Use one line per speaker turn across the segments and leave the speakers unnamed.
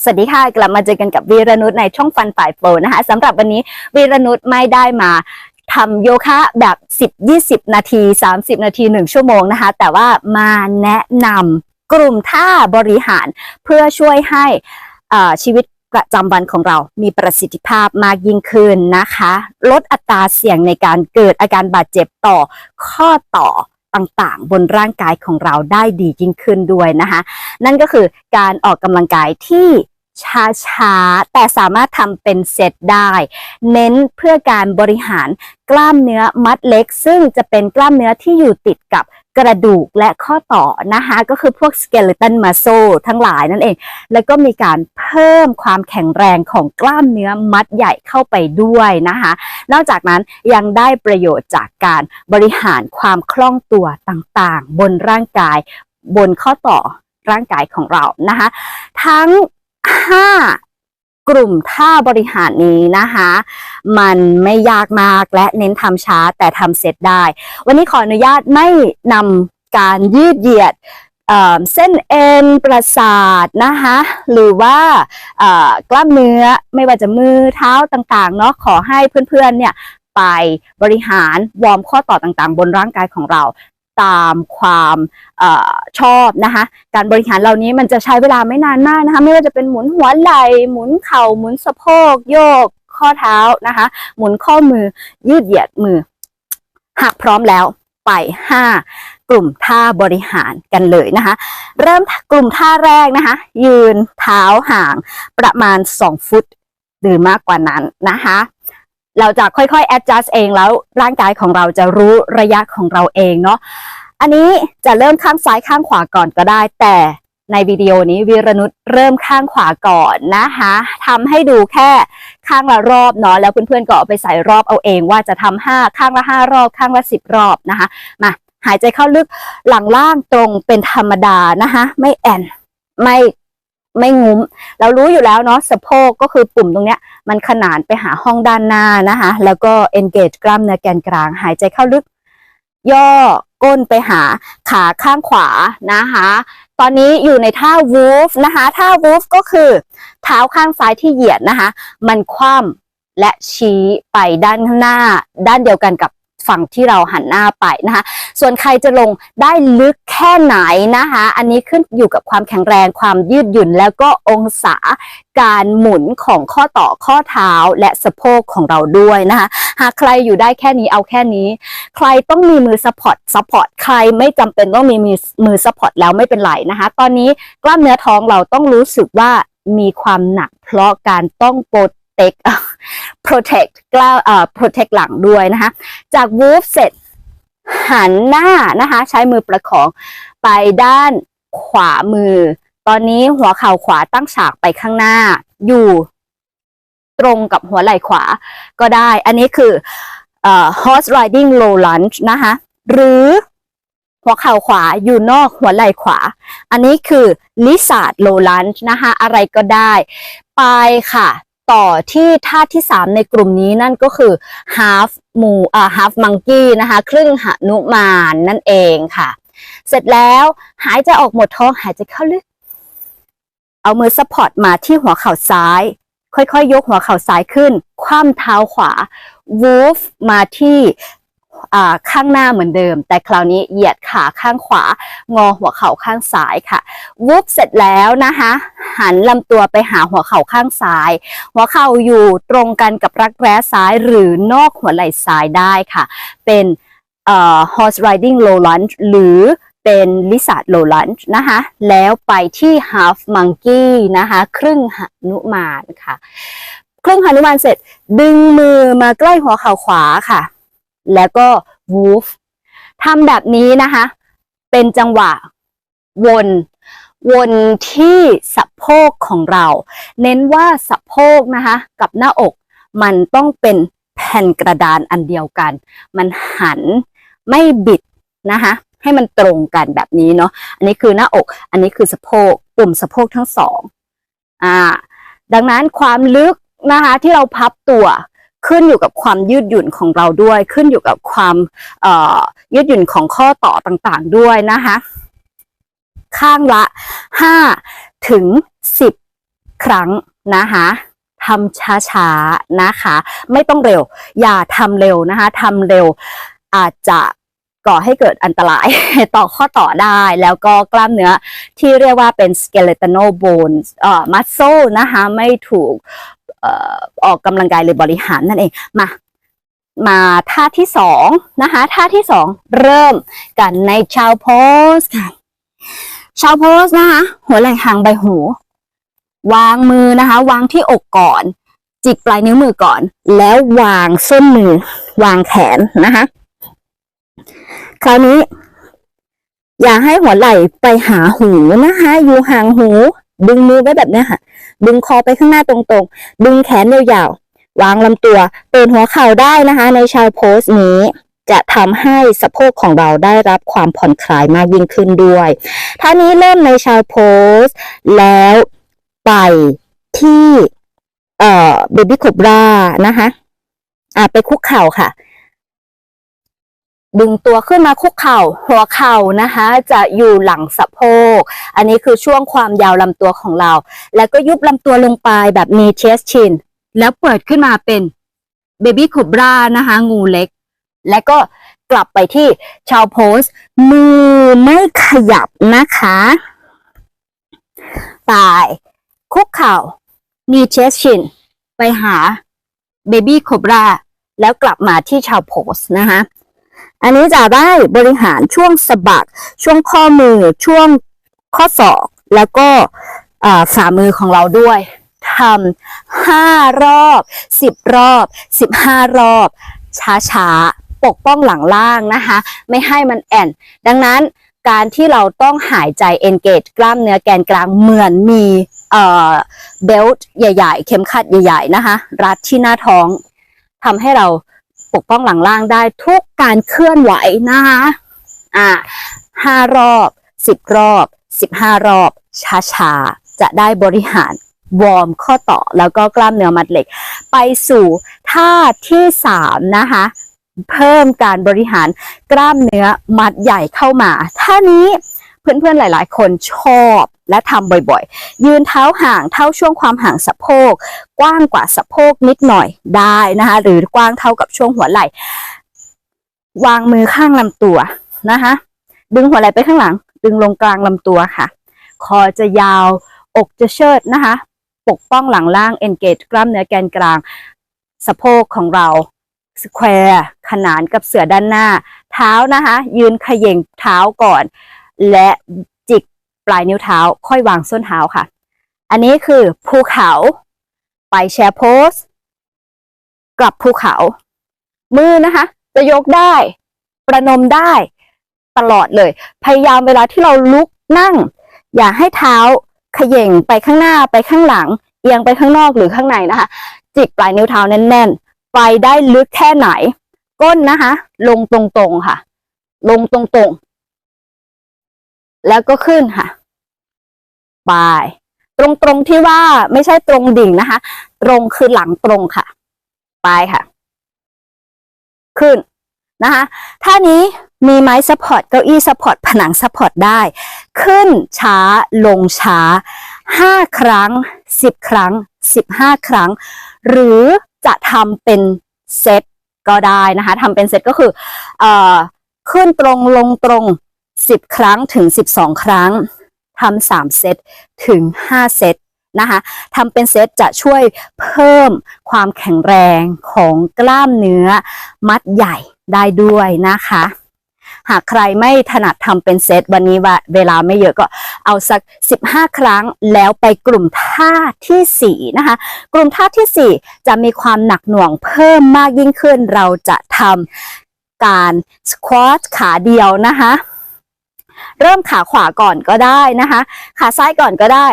สวัสดีค่ะ กลับมาเจอกันกับวีรนุชในช่องฟันฝ่ายโปรนะคะสำหรับวันนี้วีรนุชไม่ได้มาทำโยคะแบบ 10 20 นาที 30 นาที 1 ชั่วโมงนะคะ แต่ว่ามาแนะนำกลุ่มท่าบริหารเพื่อช่วยให้อ่าชีวิตประจำวันของเรามีประสิทธิภาพมากยิ่งขึ้นนะคะ ลดอัตราเสี่ยงในการเกิดอาการบาดเจ็บต่อข้อต่อ ต่างๆ บนร่างกายของเราได้ดียิ่งขึ้นด้วยนะคะ นั่นก็คือการออกกำลังกายที่ช้าๆ แต่สามารถทำเป็นเซตได้ เน้นเพื่อการบริหารกล้ามเนื้อมัดเล็ก ซึ่งจะเป็นกล้ามเนื้อที่อยู่ติดกับ กระดูกและข้อต่อนะคะก็คือพวก skeleton muscle ทั้งหลายนั่นเอง แล้วก็มีการเพิ่มความแข็งแรงของกล้ามเนื้อมัดใหญ่เข้าไปด้วยนะคะนอกจากนั้นยังได้ประโยชน์จากการบริหารความคล่องตัวต่างๆ บนร่างกาย บนข้อต่อร่างกายของเรานะคะทั้ง 5 กลุ่มท่าบริหารนี้นะคะ มันไม่ยากมากและเน้นทำช้าแต่ทำเสร็จได้ วันนี้ขออนุญาตไม่นำการยืดเหยียดเเส้นเอ็นประสาทนะคะหรือว่ากล้ามเนื้อไม่ว่าจะมือเท้าต่างๆเนาะขอให้เพื่อนๆเนี่ยไปบริหารวอร์มข้อต่อต่างๆ บนร่างกายของเรา ตามความออชอบนะคะการบริหารเหล่านี้มันจะใช้เวลาไม่นานมากนะคะไม่ว่าจะเป็นหมุนหัวไหล่หมุนเข่าหมุนสะโพกโยก ข้อเท้านะคะหมุนข้อมือยืดเหยียดมือ หากพร้อมแล้วไป 5 กลุ่มท่าบริหารกันเลยนะคะ เริ่มกลุ่มท่าแรกนะคะ ยืนเท้าห่างประมาณ 2 ฟุตหรือมากกว่านั้นนะคะ เราจะค่อยๆ adjust เองแล้วร่างกายของเราจะรู้ระยะของเราเองเนาะอันนี้จะเริ่มข้างซ้ายข้างขวาก่อนก็ได้ แต่ในวิดีโอนี้วีรนุชเริ่มข้างขวาก่อนนะคะทำให้ดูแค่ข้างละรอบเนาะแล้วเพื่อนๆก็เอาไปใส่รอบเอาเอง ว่าจะทำห้าข้างละห้ารอบ ข้างละสิบรอบนะคะมาหายใจเข้าลึกหลังล่างตรงเป็นธรรมดานะคะไม่แอนไม่ ไม่งุ้ม เรารู้อยู่แล้วเนาะสะโพกก็คือปุ่มตรงเนี้ย มันขนานไปหาห้องด้านหน้านะคะ แล้วก็ engage กล้ามเนื้อแกนกลาง หายใจเข้าลึก ย่อก้นไปหาขาข้างขวานะคะ ตอนนี้อยู่ในท่า wolf นะคะ ท่า wolf ก็คือ เท้าข้างซ้ายที่เหยียดนะคะ มันคว่ำและชี้ไปด้านข้างหน้า ด้านเดียวกันกับ ฝั่งที่เราหันหน้าไปนะคะ ส่วนใครจะลงได้ลึกแค่ไหนนะคะ อันนี้ขึ้นอยู่กับความแข็งแรงความยืดหยุ่น แล้วก็องศาการหมุนของข้อต่อข้อเท้าและสะโพกของเราด้วยนะคะ หากใครอยู่ได้แค่นี้เอาแค่นี้ ใครต้องมีมือซัพพอร์ตซัพพอร์ตใครไม่จำเป็นต้องมีมือมือซัพพอร์ตแล้วไม่เป็นไรนะคะ ตอนนี้กล้ามเนื้อท้องเราต้องรู้สึกว่ามีความหนักเพราะการต้องโปรเทค protect กล้าเอ่อ protect หลังด้วยนะคะ จาก wolf เสร็จหันหน้านะคะ ใช้มือประคองไปด้านขวามือ ตอนนี้หัวเข่าขวาตั้งฉากไปข้างหน้า อยู่ตรงกับหัวไหล่ขวาก็ได้ อันนี้คือเอ่อ horse riding low lunge นะคะ หรือหัวเข่าขวาอยู่นอกหัวไหล่ขวา อันนี้คือ lizard low lunge นะคะอะไรก็ได้ไปค่ะ ต่อที่ท่าที่ 3 ในกลุ่มนี้นั่นก็คือ half หมูอ่า half monkey นะคะ ครึ่งหนุมานนั่นเองค่ะ เสร็จแล้วหายใจออกหมดท้องหายใจเข้าลึก เอามือซัพพอร์ตมาที่หัวเข่าซ้าย ค่อยๆยกหัวเข่าซ้ายขึ้น คว่ำเท้าขวา wolf มาที่ ข้างหน้าเหมือนเดิม แต่คราวนี้เหยียดขาข้างขวา งอหัวเข่าข้างซ้ายค่ะวูบเสร็จแล้วนะคะ หันลำตัวไปหาหัวเข่าข้างซ้าย หัวเข่าอยู่ตรงกันกับรักแร้ซ้ายหรือนอกหัวไหล่ซ้ายได้ค่ะ เป็น horse riding low lunge หรือเป็น lizard low lunge นะคะ แล้วไปที่ half monkey นะคะ ครึ่งหนุมานค่ะ ครึ่งหนุมานเสร็จ ดึงมือมาใกล้หัวเข่าขวาค่ะ แล้วก็ wolf ทำแบบนี้นะคะ เป็นจังหวะวน วนที่สะโพกของเรา เน้นว่าสะโพกนะคะ กับหน้าอกมันต้องเป็นแผ่นกระดานอันเดียวกัน มันหันไม่บิดนะคะให้มันตรงกันแบบนี้เนาะ อันนี้คือหน้าอก อันนี้คือสะโพก ปุ่มสะโพกทั้งสอง อ่า ดังนั้นความลึกนะคะที่เราพับตัว ขึ้นอยู่กับความยืดหยุ่นของเราด้วย ขึ้นอยู่กับความยืดหยุ่นของข้อต่อต่างๆด้วยนะคะ ข้างละ 5 ถึง 10 ครั้งนะคะทำช้าๆนะคะ ไม่ต้องเร็ว อย่าทำเร็วนะคะทำเร็วอาจจะก่อให้เกิดอันตรายต่อข้อต่อได้แล้วก็กล้ามเนื้อที่เรียกว่าเป็น skeletal bone เอ่อ muscle นะคะไม่ถูก ออออกกำลังกายหรือบริหารนั่นเองมามาท่าที่สองนะคะท่าที่สองเริ่มกันในชาวโพสค่ะชาวโพสนะคะหัวไหล่ห่างใบหู วางมือนะคะ วางที่อกก่อน จิกปลายนิ้วมือก่อน แล้ววางส้นมือ วางแขนนะคะคราวนี้ อย่าให้หัวไหล่ไปหาหูนะคะ อยู่ห่างหู ดึงมือไว้แบบนี้ค่ะ ดึงคอไปข้างหน้าตรงๆ ดึงแขนยาวๆ วางลำตัวเปิดหัวเข่าได้นะคะ ในชาวโพสนี้จะทำให้สะโพกของเราได้รับความผ่อนคลายมากยิ่งขึ้นด้วยท่านี้เริ่มในชาวโพสแล้วไปที่เอ่อเบบี้คบรานะคะอ่าไปคุกเข่าค่ะ ดึงตัวขึ้นมาคุกเข่าหัวเข่านะคะ จะอยู่หลังสะโพก อันนี้คือช่วงความยาวลำตัวของเรา แล้วก็ยุบลำตัวลงไปแบบมีเชสชินแล้วเปิดขึ้นมาเป็นเบบี้คบรานะคะ งูเล็ก แล้วก็กลับไปที่ชาวโพสมือไม่ขยับนะคะตายคุกเข่ามีเชสชินไปหาเบบี้คบราแล้วกลับมาที่ชาวโพสนะคะ อันนี้จะได้บริหารช่วงสะบัก ช่วงข้อมือ ช่วงข้อศอก แล้วก็ฝ่ามือของเราด้วยทำห้ารอบสิบรอบสิบห้ารอบ ช้าๆ ปกป้องหลังล่างนะคะ ไม่ให้มันแอนดังนั้นการที่เราต้องหายใจ engage กล้ามเนื้อแกนกลางเหมือนมีเอ่อเบลต์ใหญ่ ๆ เข็มขัดใหญ่ ๆ นะคะ รัดที่หน้าท้องทำให้เรา ปกป้องหลังล่างได้ทุกการเคลื่อนไหวนะคะอ่าห้ารอบสิบรอบสิบห้ารอบช้าๆ จะได้บริหารวอร์มข้อต่อแล้วก็กล้ามเนื้อมัดเหล็ก ไปสู่ท่าที่สามนะคะเพิ่มการบริหารกล้ามเนื้อมัดใหญ่เข้ามาท่านี้เพื่อนๆหลาย ๆ คนชอบ และทำบ่อยๆ ยืนเท้าห่างเท่าช่วงความห่างสะโพก กว้างกว่าสะโพกนิดหน่อยได้นะคะ หรือกว้างเท่ากับช่วงหัวไหล่ วางมือข้างลำตัวนะคะ ดึงหัวไหล่ไปข้างหลัง ดึงลงกลางลำตัวค่ะ คอจะยาว อกจะเชิดนะคะ ปกป้องหลังล่าง engage กล้ามเนื้อแกนกลาง สะโพกของเราสแควร์ขนานกับเสือด้านหน้า เท้านะคะ ยืนขย่งเท้าก่อน และ ปลายนิ้วเท้า ค่อยวางส้นเท้าค่ะ อันนี้คือภูเขา ไปแชร์โพสกลับภูเขา มือนะคะ จะยกได้ ประนมได้ตลอดเลย พยายามเวลาที่เราลุกนั่ง อย่าให้เท้าเขย่งไปข้างหน้าไปข้างหลัง เอียงไปข้างนอกหรือข้างในนะคะ จิกปลายนิ้วเท้าแน่นๆ ไปได้ลึกแค่ไหน ก้นนะคะ ลงตรงๆค่ะ ลงตรงๆ แล้วก็ขึ้นค่ะไปตรงๆที่ว่าไม่ใช่ตรงดิ่งนะคะ ตรงคือหลังตรงค่ะไปค่ะ ขึ้นนะคะท่านี้มีไม้ซัพพอร์ตเก้าอี้ซัพพอร์ตผนังซัพพอร์ตได้ ขึ้นช้าลงช้าห้าครั้งสิบครั้งสิบห้าครั้ง หรือจะทำเป็นเซตก็ได้นะคะทำเป็นเซตก็คือเอ่อขึ้นตรงลงตรง สิบครั้งถึงสิบสองครั้งทำสามเซตถึงห้าเซตนะคะทำเป็นเซตจะช่วยเพิ่มความแข็งแรงของกล้ามเนื้อมัดใหญ่ได้ด้วยนะคะ หากใครไม่ถนัดทำเป็นเซตวันนี้ว่าเวลาไม่เยอะก็เอาสัก 15 ครั้งแล้วไปกลุ่มท่าทีสี่4 นะคะ กลุ่มท่าทีสี่ 4 จะมีความหนักหน่วงเพิ่มมากยิ่งขึ้น เราจะทำการสควอตขาเดียวนะคะ เริ่มขาขวาก่อนก็ได้นะคะ ขาซ้ายก่อนก็ได้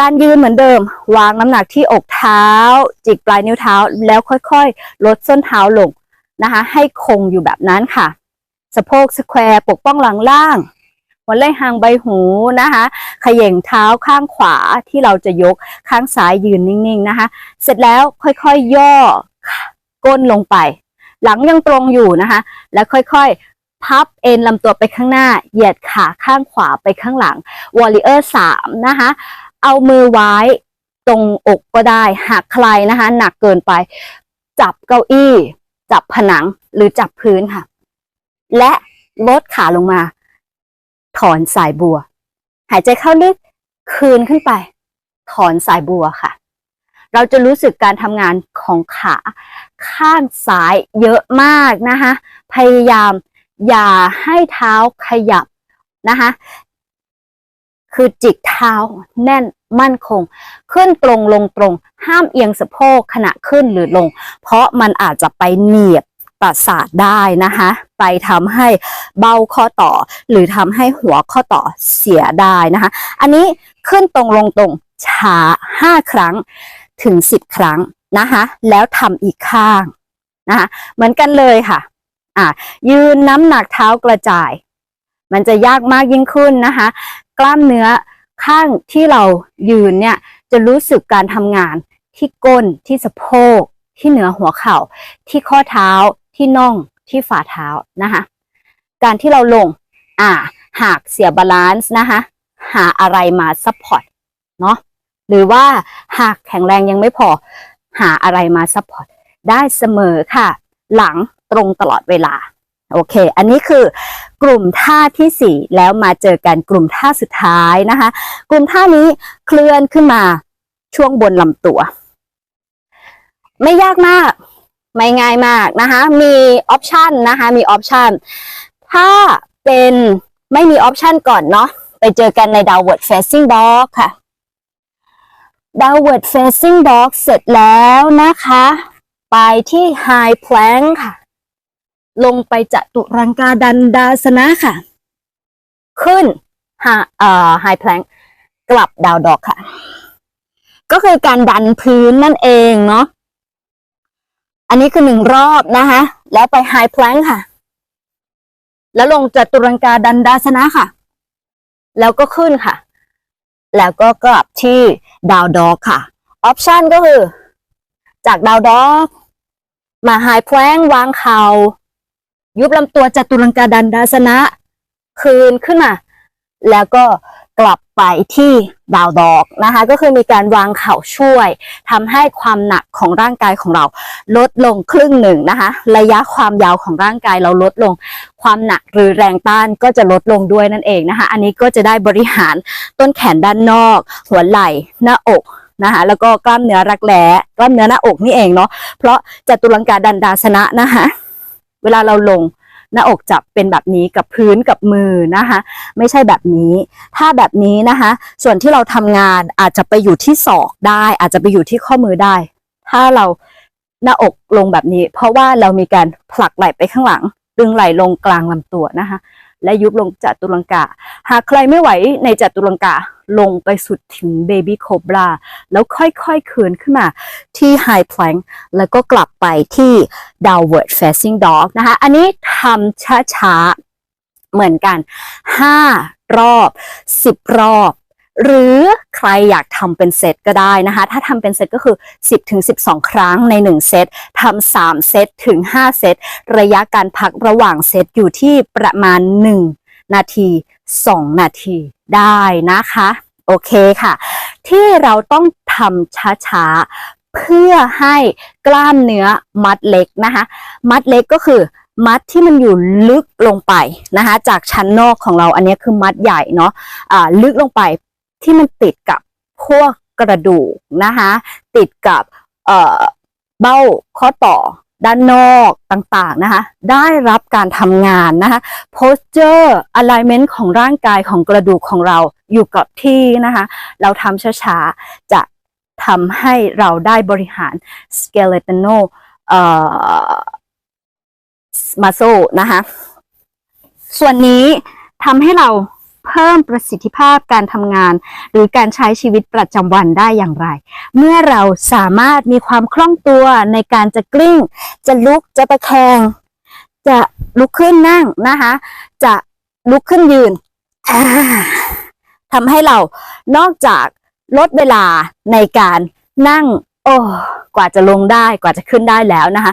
การยืนเหมือนเดิม วางน้ำหนักที่อกเท้า จิกปลายนิ้วเท้าแล้วค่อยๆ ลดส้นเท้าลงนะคะ ให้คงอยู่แบบนั้นค่ะ สะโพกสแควร์ปกป้องหลังล่างหัวไหล่ห่างใบหูนะคะขย่งเท้าข้างขวาที่เราจะยกข้างซ้ายยืนนิ่งๆนะคะ เสร็จแล้วค่อยๆย่อก้นลงไป หลังยังตรงอยู่นะคะ แล้วค่อยๆ พับเอ็นลำตัวไปข้างหน้า เหยียดขาข้างขวาไปข้างหลังวอลเลเยอร์สามนะคะ เอามือไว้ตรงอกก็ได้ หากใครนะคะ หนักเกินไป จับเก้าอี้ จับผนังหรือจับพื้นค่ะ และลดขาลงมา ถอนสายบัว หายใจเข้าลึกคืนขึ้นไป ถอนสายบัวค่ะ เราจะรู้สึกการทำงานของขาข้างซ้ายเยอะมากนะคะ พยายาม อย่าให้เท้าขยับนะคะคือจิกเท้าแน่นมั่นคง ขึ้นตรงลงตรง ห้ามเอียงสะโพกขณะขึ้นหรือลง เพราะมันอาจจะไปเหนียบประสาทได้นะคะ ไปทำให้เบ้าข้อต่อ หรือทำให้หัวข้อต่อเสียได้นะคะ อันนี้ขึ้นตรงลงตรงช้าห้าครั้งถึงสิบครั้งนะคะ แล้วทำอีกข้างนะคะเหมือนกันเลยค่ะ อ่ายืนน้ำหนักเท้ากระจาย มันจะยากมากยิ่งขึ้นนะคะ กล้ามเนื้อข้างที่เรายืนเนี่ยจะรู้สึกการทำงานที่ก้นที่สะโพก ที่เหนือหัวเข่า ที่ข้อเท้าที่น่องที่ฝ่าเท้านะคะการที่เราลงอ่าหากเสียบาลานซ์นะคะหาอะไรมาซัพพอร์ตเนาะหรือว่าหากแข็งแรงยังไม่พอหาอะไรมาซัพพอร์ตได้เสมอค่ะ หลัง ตรงตลอดเวลา โอเค อันนี้คือกลุ่มท่าที่สี่แล้วมาเจอกันกลุ่มท่าสุดท้ายนะคะ กลุ่มท่านี้เคลื่อนขึ้นมาช่วงบนลำตัว ไม่ยากมาก ไม่ง่ายมากนะคะ มีออปชันนะคะ มีออปชันถ้าเป็นไม่มีออปชันก่อนเนาะไปเจอกันใน downward facing dog ค่ะ downward facing dog เสร็จแล้วนะคะ ไปที่ high plank ค่ะ ลงไปจัตุรังกาดันดาสนะค่ะ ขึ้นฮะเอ่อ high plank กลับดาวดอกค่ะ ก็คือการดันพื้นนั่นเองเนาะอันนี้คือหนึ่งรอบนะคะ แล้วไป high plank ค่ะ แล้วลงจัตุรังกาดันดาสนะค่ะ แล้วก็ขึ้นค่ะ แล้วก็กลับที่ดาวดอกค่ะออปชันก็คือ จากดาวดอกมา high plank วางเข่า ยุบลำตัวจตุรังกาดันดาสนะ คืนขึ้นมา แล้วก็กลับไปที่ดาวดอกนะคะ ก็คือมีการวางเข่าช่วยทำให้ความหนักของร่างกายของเรา ลดลงครึ่งหนึ่งนะคะ ระยะความยาวของร่างกายเราลดลง ความหนักหรือแรงต้านก็จะลดลงด้วยนั่นเองนะคะ อันนี้ก็จะได้บริหารต้นแขนด้านนอก หัวไหล่หน้าอกนะคะแล้วก็กล้ามเนื้อรักแร้กล้ามเนื้อหน้าอกนี่เองเนาะเพราะจัตุรังกาดันดาสนะนะคะ เวลาเราลงหน้าอกจับเป็นแบบนี้กับพื้นกับมือนะคะ ไม่ใช่แบบนี้ ถ้าแบบนี้นะคะ ส่วนที่เราทำงานอาจจะไปอยู่ที่ศอกได้ อาจจะไปอยู่ที่ข้อมือได้ ถ้าเราหน้าอกลงแบบนี้ เพราะว่าเรามีการผลักไหล่ไปข้างหลัง ดึงไหล่ลงกลางลำตัวนะคะ และยุบลงจัตุรังกาหากใครไม่ไหวในจัตุรังกาลงไปสุดถึงเบบี้โคบราแล้วค่อยๆเคืนขึ้นมาที่ไฮแพลงแล้วก็กลับไปที่ Downward Facing Dog นะคะ อันนี้ทำช้าๆ เหมือนกัน 5 รอบ 10 รอบ หรือใครอยากทำเป็นเซตก็ได้นะคะ ถ้าทำเป็นเซตก็คือ 10ถึง12 ครั้งใน 1 เซตทำ3เซตถึง 5 เซต ระยะการพักระหว่างเซตอยู่ที่ประมาณ 1 นาที 2 นาทีได้นะคะ โอเคค่ะ ที่เราต้องทำช้าๆ เพื่อให้กล้ามเนื้อมัดเล็กนะคะ มัดเล็กก็คือมัดที่มันอยู่ลึกลงไปนะคะ จากชั้นนอกของเราอันนี้คือมัดใหญ่เนาะอ่าลึกลงไป ที่มันติดกับพวกกระดูกนะคะติดกับเเบ้าข้อต่อด้านนอกต่างๆนะคะได้รับการทำงานนะคะ posture alignment ของร่างกายของกระดูกของเราอยู่กับที่นะคะ เราทำช้าๆ จะทำให้เราได้บริหาร skeletal muscle นะคะส่วนนี้ทำให้เรา เพิ่มประสิทธิภาพการทำงาน หรือการใช้ชีวิตประจำวันได้อย่างไร เมื่อเราสามารถมีความคล่องตัวในการจะกลิ้ง จะลุกจะตะแคง จะลุกขึ้นนั่งนะคะจะลุกขึ้นยืนทำให้เรานอกจากลดเวลาในการนั่ง โอ้กว่าจะลงได้กว่าจะขึ้นได้แล้วนะคะ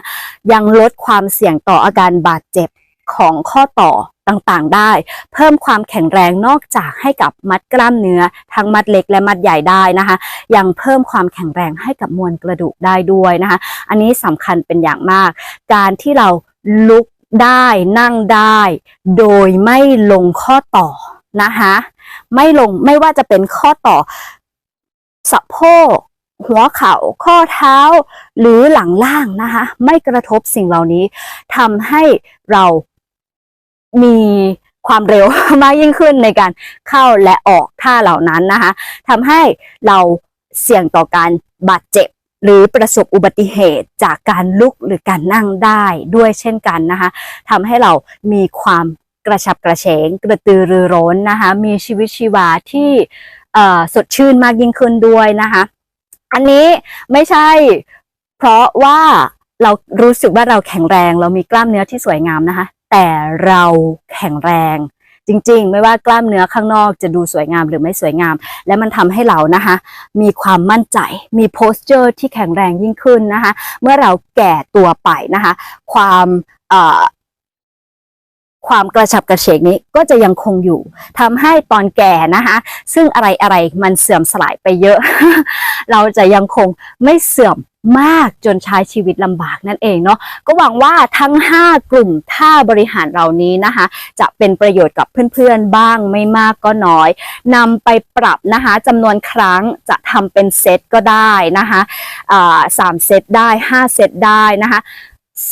ยังลดความเสี่ยงต่ออาการบาดเจ็บ ของข้อต่อต่างๆ ได้ เพิ่มความแข็งแรงนอกจากให้กับมัดกล้ามเนื้อ ทั้งมัดเล็กและมัดใหญ่ได้นะคะ ยังเพิ่มความแข็งแรงให้กับมวลกระดูกได้ด้วยนะคะ อันนี้สำคัญเป็นอย่างมาก การที่เราลุกได้นั่งได้ โดยไม่ลงข้อต่อนะคะไม่ลงไม่ว่าจะเป็นข้อต่อสะโพกหัวเข่าข้อเท้าหรือหลังล่างนะคะ ไม่กระทบสิ่งเหล่านี้ทำให้เรา มีความเร็วมากยิ่งขึ้นในการเข้าและออกท่าเหล่านั้นนะคะทำให้เราเสี่ยงต่อการบาดเจ็บ หรือประสบอุบัติเหตุจากการลุกหรือการนั่งได้ด้วยเช่นกันนะคะทำให้เรามีความกระฉับกระเฉง กระตือรือร้นนะคะมีชีวิตชีวาที่สดชื่นมากยิ่งขึ้นด้วยนะคะอันนี้ไม่ใช่เพราะว่าเรารู้สึกว่าเราแข็งแรง เรามีกล้ามเนื้อที่สวยงามนะคะ แต่เราแข็งแรง จริงๆ ไม่ว่ากล้ามเนื้อข้างนอกจะดูสวยงามหรือไม่สวยงาม และมันทำให้เรานะคะ มีความมั่นใจ มีโพสเจอร์ที่แข็งแรงยิ่งขึ้นนะคะ เมื่อเราแก่ตัวไปนะคะ ความความกระฉับกระเฉงนี้ก็จะยังคงอยู่ทำให้ตอนแก่นะคะ ซึ่งอะไรอะไรๆมันเสื่อมสลายไปเยอะ เราจะยังคงไม่เสื่อม มากจนใช้ชีวิตลำบากนั่นเองเนาะก็หวังว่าทั้ง 5 กลุ่มท่าบริหารเหล่านี้นะคะ จะเป็นประโยชน์กับเพื่อนๆบ้างไม่มากก็น้อยนำไปปรับนะคะจำนวนครั้งจะทำเป็นเซตก็ได้นะคะสามเซตได้ 5 เซตได้นะคะ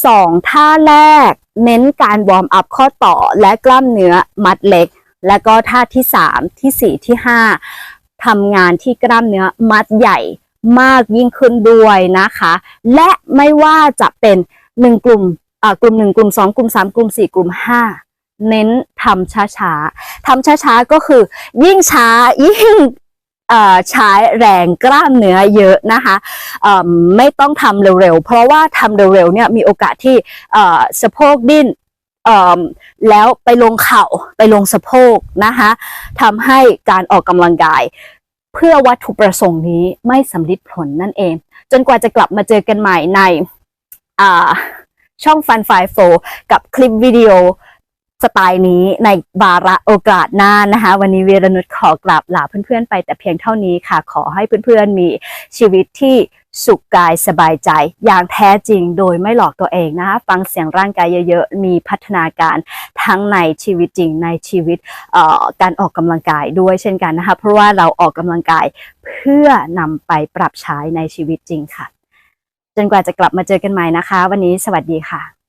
สองท่าแรกเน้นการวอร์มอัพข้อต่อและกล้ามเนื้อมัดเล็ก และก็ท่าที่ 3 ที่ 4 ที่ 5ทำงานที่กล้ามเนื้อมัดใหญ่ มากยิ่งขึ้นด้วยนะคะ และไม่ว่าจะเป็น 1 กลุ่มอ่ากลุ่ม 1 กลุ่ม 2 กลุ่ม 3 กลุ่ม 4 กลุ่ม 5 เน้นทำช้าๆทำช้าๆก็คือ ยิ่งช้ายิ่งใช้แรงกล้ามเนื้อเยอะนะคะไม่ต้องทำเร็วๆ เพราะว่าทำเร็วๆเนี่ยมีโอกาสที่สะโพกดิ้นแล้วไปลงเข่าไปลงสะโพกนะคะทำให้การออกกำลังกาย เพื่อวัตถุประสงค์นี้ไม่สำลิดผลนั่นเอง จนกว่าจะกลับมาเจอกันใหม่ในอ่าช่องฟันไฟโฟกับคลิปวิดีโอสไตล์นี้ในบาระโอกาสหน้านะคะ วันนี้เวรนุชขอกราบลาเพื่อนๆไปแต่เพียงเท่านี้ค่ะ ขอให้เพื่อนๆมีชีวิตที่ สุขกายสบายใจ อย่างแท้จริงโดยไม่หลอกตัวเองนะคะฟังเสียงร่างกายเยอะๆ มีพัฒนาการทั้งในชีวิตจริงในชีวิตการออกกำลังกายด้วยเช่นกันนะคะเพราะว่าเราออกกำลังกายเพื่อนำไปปรับใช้ในชีวิตจริงค่ะ จนกว่าจะกลับมาเจอกันใหม่นะคะ วันนี้สวัสดีค่ะ